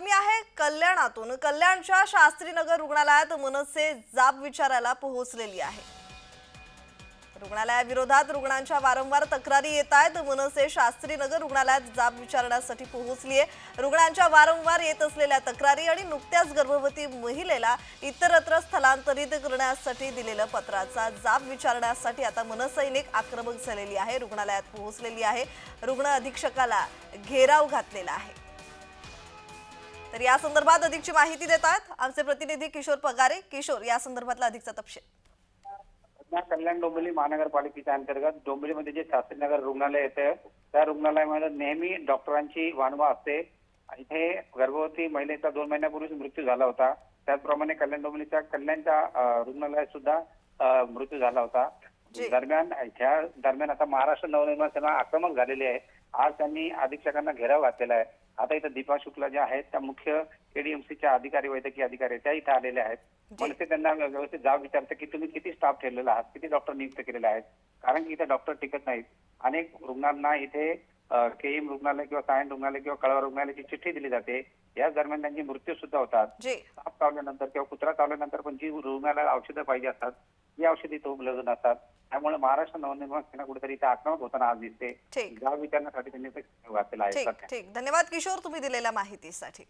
बातमी आहे कल्याणातून. कल्याणच्या शास्त्रीनगर रुग्णालयात मनसे जाब विचारायला पोहोचलेली आहे. रुग्णालयाविरोधात रुग्णांच्या वारंवार तक्रारी येत आहेत. मनसे शास्त्रीनगर रुग्णालयात जाब विचारण्यासाठी पोहोचली आहे. रुग्णांच्या वारंवार येत असलेल्या तक्रारी आणि नुकत्याच गर्भवती महिलेला इतरत्र स्थलांतरित करण्यासाठी दिलेलं पत्राचा जाब विचारण्यासाठी आता मनसैनिक आक्रमक झालेली आहे. रुग्णालयात पोहोचलेली आहे. रुग्ण अधीक्षकाला घेराव घातलेला आहे. तर या संदर्भात अधिकची माहिती देत आहेत आमचे प्रतिनिधी किशोर पगारे. किशोर या संदर्भातला अधिकचा तपशील. कल्याण डोंबिवली महानगरपालिकेच्या अंतर्गत डोंबिवलीमध्ये जे शास्त्रीनगर रुग्णालय येतं त्या रुग्णालयामध्ये नेहमी डॉक्टरांची वानवा असते. इथे गर्भवती महिलेचा दोन महिन्यापूर्वीच मृत्यू झाला होता. त्याचप्रमाणे कल्याण डोंबिवलीच्या कल्याणच्या रुग्णालयात सुद्धा मृत्यू झाला होता. दरम्यान ह्या दरम्यान आता महाराष्ट्र नवनिर्माण सेना आक्रमक झालेली आहे. आज त्यांनी अधीक्षकांना घेराव घातलेला आहे. आता इथं दीपा शुक्ला ज्या आहेत त्या मुख्य एडीएमसीच्या अधिकारी वैद्यकीय अधिकारी त्या इथं आलेल्या आहेत. पण ते त्यांना व्यवस्थित जाब विचारते की तुम्ही किती स्टाफ ठेवलेला आहात किती डॉक्टर नियुक्त केलेले आहेत? कारण की इथे डॉक्टर टिकत नाहीत. अनेक रुग्णांना इथे केईएम रुग्णालय किंवा सायन रुग्णालय किंवा कळवा रुग्णालयाची चिठ्ठी दिली जाते. याच दरम्यान त्यांची मृत्यू सुद्धा होतात साप चावल्यानंतर किंवा कुत्रा चावल्यानंतर पण जी रुग्णालयाला औषधं पाहिजे असतात ही औषधी इथं उपलब्ध नसतात. त्यामुळे महाराष्ट्र नवनिर्माण सेना कुठेतरी इथे आक्रमक होताना आज दिसते. ठीक. जाब विचारण्यासाठी त्यांनी ते घातलेला आहे ठीक सध्या. ठीक. धन्यवाद किशोर तुम्ही दिलेल्या माहितीसाठी.